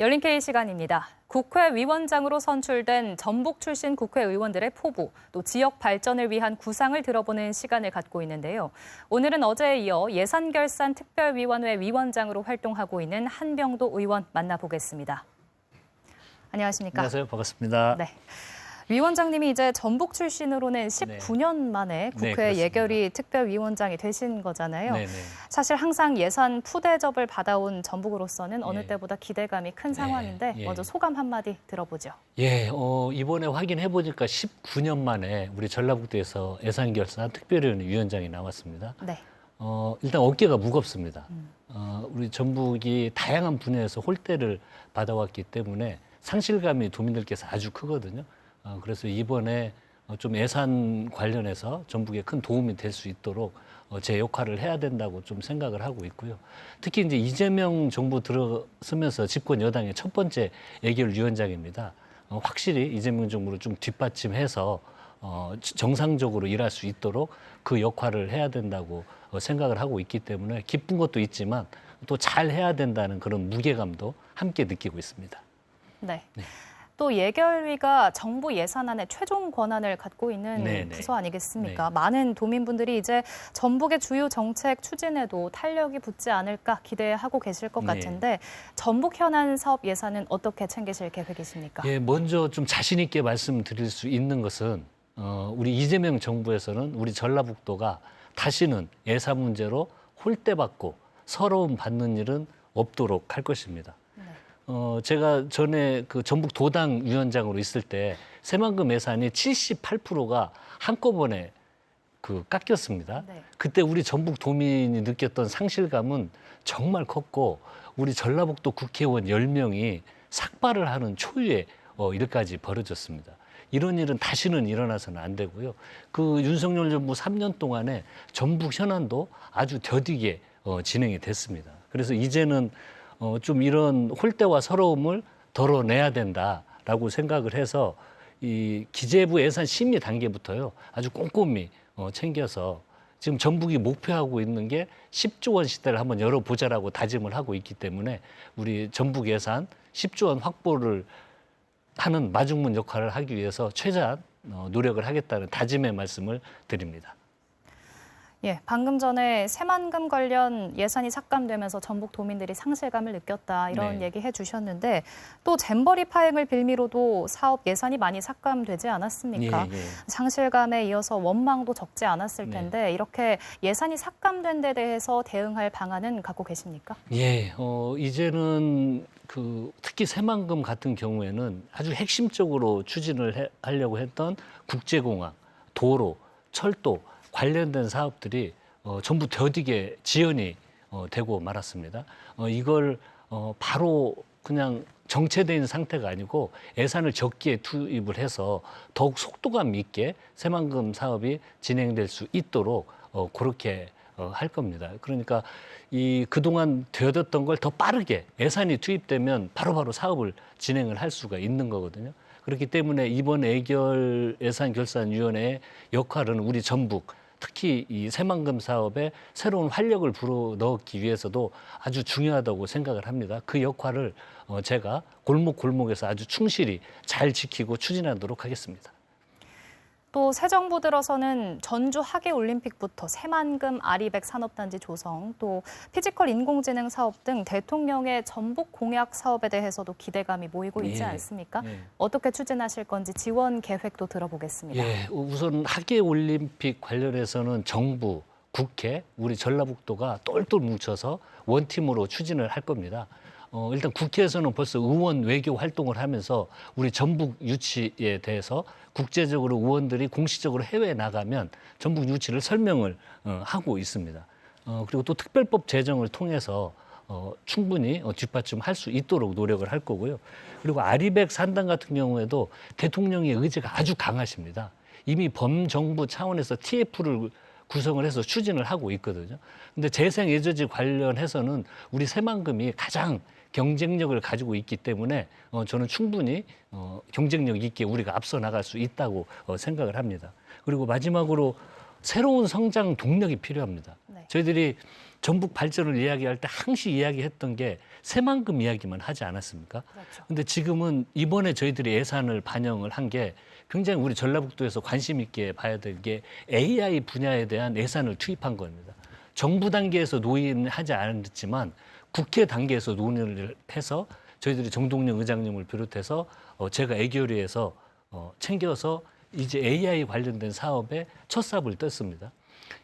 열린 K 시간입니다. 국회위원장으로 선출된 전북 출신 국회의원들의 포부, 또 지역 발전을 위한 구상을 들어보는 시간을 갖고 있는데요. 오늘은 어제에 이어 예산결산 특별위원회 위원장으로 활동하고 있는 한병도 의원 만나보겠습니다. 안녕하십니까? 안녕하세요. 반갑습니다. 네. 위원장님이 이제 전북 출신으로는 19년 만에 국회 네. 예결위 특별위원장이 되신 거잖아요. 네네. 사실 항상 예산 푸대접을 받아온 전북으로서는 어느 예. 때보다 기대감이 큰 상황인데 예. 먼저 소감 한마디 들어보죠. 예, 어, 이번에 확인해 보니까 19년 만에 우리 전라북도에서 예산 결산 특별위원회 위원장이 나왔습니다. 네. 어, 일단 어깨가 무겁습니다. 어, 우리 전북이 다양한 분야에서 홀대를 받아왔기 때문에 상실감이 도민들께서 아주 크거든요. 어, 그래서 이번에 어, 좀 예산 관련해서 전북에 큰 도움이 될 수 있도록 어, 제 역할을 해야 된다고 좀 생각을 하고 있고요. 특히 이제 이재명 정부 들어서면서 집권 여당의 첫 번째 예결 위원장입니다. 어, 확실히 이재명 정부를 좀 뒷받침해서 어, 정상적으로 일할 수 있도록 그 역할을 해야 된다고 어, 생각을 하고 있기 때문에 기쁜 것도 있지만 또 잘 해야 된다는 그런 무게감도 함께 느끼고 있습니다. 네. 또 예결위가 정부 예산안의 최종 권한을 갖고 있는 네, 네. 부서 아니겠습니까? 많은 도민분들이 이제 전북의 주요 정책 추진에도 탄력이 붙지 않을까 기대하고 계실 것 네. 같은데 전북 현안 사업 예산은 어떻게 챙기실 계획이십니까? 예, 먼저 좀 자신 있게 말씀드릴 수 있는 것은 어, 우리 이재명 정부에서는 우리 전라북도가 다시는 예산 문제로 홀대받고 서러움 받는 일은 없도록 할 것입니다. 네. 어, 제가 전에 그 전북 도당 위원장으로 있을 때 새만금 예산이 78%가 한꺼번에 그 깎였습니다. 네. 그때 우리 전북 도민이 느꼈던 상실감은 정말 컸고 우리 전라북도 국회의원 10명이 삭발을 하는 초유의 어, 일까지 벌어졌습니다. 이런 일은 다시는 일어나서는 안 되고요. 그 윤석열 정부 3년 동안에 전북 현안도 아주 더디게 어, 진행이 됐습니다. 그래서 이제는 어, 좀 이런 홀대와 서러움을 덜어내야 된다라고 생각을 해서 이 기재부 예산 심의 단계부터요 아주 꼼꼼히 어, 챙겨서 지금 전북이 목표하고 있는 게 10조 원 시대를 한번 열어보자라고 다짐을 하고 있기 때문에 우리 전북 예산 10조 원 확보를 하는 마중문 역할을 하기 위해서 최대한 어, 노력을 하겠다는 다짐의 말씀을 드립니다. 예, 방금 전에 새만금 관련 예산이 삭감되면서 전북 도민들이 상실감을 느꼈다 이런 네. 얘기 해주셨는데 또 잼버리 파행을 빌미로도 사업 예산이 많이 삭감되지 않았습니까? 예, 예. 상실감에 이어서 원망도 적지 않았을 네. 텐데 이렇게 예산이 삭감된 데 대해서 대응할 방안은 갖고 계십니까? 예, 어, 이제는 그 특히 새만금 같은 경우에는 아주 핵심적으로 추진을 해, 하려고 했던 국제공항, 도로, 철도 관련된 사업들이 어, 전부 더디게 지연이 어, 되고 말았습니다. 어, 이걸 어, 바로 그냥 있는 상태가 아니고 예산을 적기에 투입을 해서 더욱 속도감 있게 새만금 사업이 진행될 수 있도록 어, 그렇게 어, 할 겁니다. 그러니까 이 그동안 되어졌던 걸 더 빠르게 예산이 투입되면 바로바로 사업을 진행을 할 수가 있는 거거든요. 그렇기 때문에 이번 애결 예산 결산 위원회의 역할은 우리 전북 특히 이 새만금 사업에 새로운 활력을 불어 넣기 위해서도 아주 중요하다고 생각을 합니다. 그 역할을 어, 제가 골목 골목에서 아주 충실히 잘 지키고 추진하도록 하겠습니다. 또 새 정부 들어서는 전주 하계 올림픽부터 새만금 아리백 산업단지 조성, 또 피지컬 인공지능 사업 등 대통령의 전북 공약 사업에 대해서도 기대감이 모이고 있지 예. 않습니까? 예. 어떻게 추진하실 건지 지원 계획도 들어보겠습니다. 예, 우선 하계 올림픽 관련해서는 정부, 국회, 우리 전라북도가 똘똘 뭉쳐서 원팀으로 추진을 할 겁니다. 어, 일단 국회에서는 벌써 의원 외교 활동을 하면서 우리 전북 유치에 대해서 국제적으로 의원들이 공식적으로 해외에 나가면 전북 유치를 설명을 어, 하고 있습니다. 어, 그리고 또 특별법 제정을 통해서 어, 충분히 어, 뒷받침할 수 있도록 노력을 할 거고요. 그리고 아리백 산당 같은 경우에도 대통령의 의지가 아주 강하십니다. 이미 범정부 차원에서 TF를 구성을 해서 추진을 하고 있거든요. 근데 재생 예저지 관련해서는 우리 새만금이 가장 경쟁력을 가지고 있기 때문에 어, 저는 충분히 어, 경쟁력 있게 우리가 앞서 나갈 수 있다고 어, 생각을 합니다. 그리고 마지막으로 새로운 성장 동력이 필요합니다. 네. 저희들이 전북 발전을 이야기할 때 항시 이야기했던 게 새만금 이야기만 하지 않았습니까? 그렇죠. 근데 지금은 이번에 저희들이 예산을 반영을 한 게 굉장히 우리 전라북도에서 관심 있게 봐야 될 게 AI 분야에 대한 예산을 투입한 겁니다. 정부 단계에서 논의하지 않았지만 국회 단계에서 논의를 해서 저희들이 정동영 의장님을 비롯해서 어, 제가 애결위에서 어, 챙겨서 이제 AI 관련된 사업에 첫 삽을 떴습니다.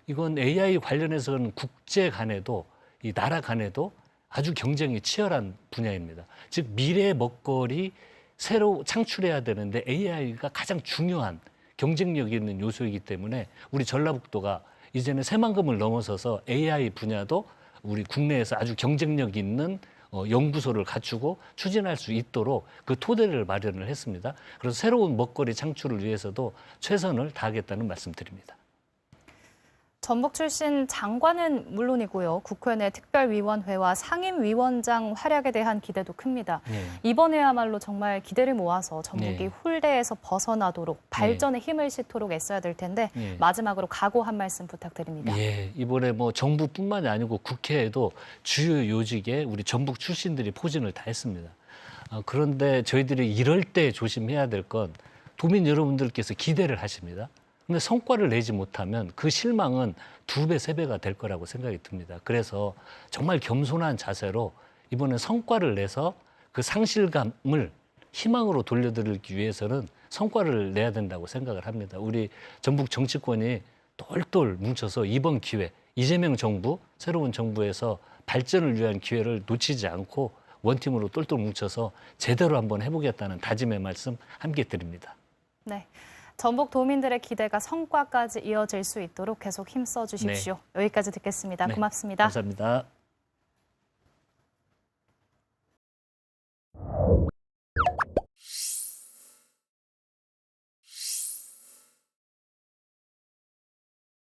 이건 AI 관련해서는 국제 간에도 이 나라 간에도 아주 경쟁이 치열한 분야입니다. 즉 미래의 먹거리 새로 창출해야 되는데 AI가 가장 중요한 경쟁력 있는 요소이기 때문에 우리 전라북도가 이제는 새만금을 넘어서서 AI 분야도 우리 국내에서 아주 경쟁력 있는 어, 연구소를 갖추고 추진할 수 있도록 그 토대를 마련을 했습니다. 그래서 새로운 먹거리 창출을 위해서도 최선을 다하겠다는 말씀드립니다. 전북 출신 장관은 물론이고요. 국회 내 특별위원회와 상임위원장 활약에 대한 기대도 큽니다. 네. 이번에야말로 정말 기대를 모아서 전북이 네. 홀대에서 벗어나도록 발전에 힘을 싣도록 애써야 될 텐데 네. 마지막으로 각오 한 말씀 부탁드립니다. 예, 이번에 뭐 정부뿐만이 아니고 국회에도 주요 요직에 우리 전북 출신들이 포진을 다 했습니다. 어, 그런데 저희들이 이럴 때 조심해야 될 건 도민 여러분들께서 기대를 하십니다. 근데 성과를 내지 못하면 그 실망은 두 배, 세 배가 될 거라고 생각이 듭니다. 그래서 정말 겸손한 자세로 이번에 성과를 내서 그 상실감을 희망으로 돌려드리기 위해서는 성과를 내야 된다고 생각을 합니다. 우리 전북 정치권이 똘똘 뭉쳐서 이번 기회, 이재명 정부, 새로운 정부에서 발전을 위한 기회를 놓치지 않고 원팀으로 똘똘 뭉쳐서 제대로 한번 해보겠다는 다짐의 말씀 함께 드립니다. 네. 전북 도민들의 기대가 성과까지 이어질 수 있도록 계속 힘써 주십시오. 여기까지 듣겠습니다. 네. 고맙습니다. 감사합니다.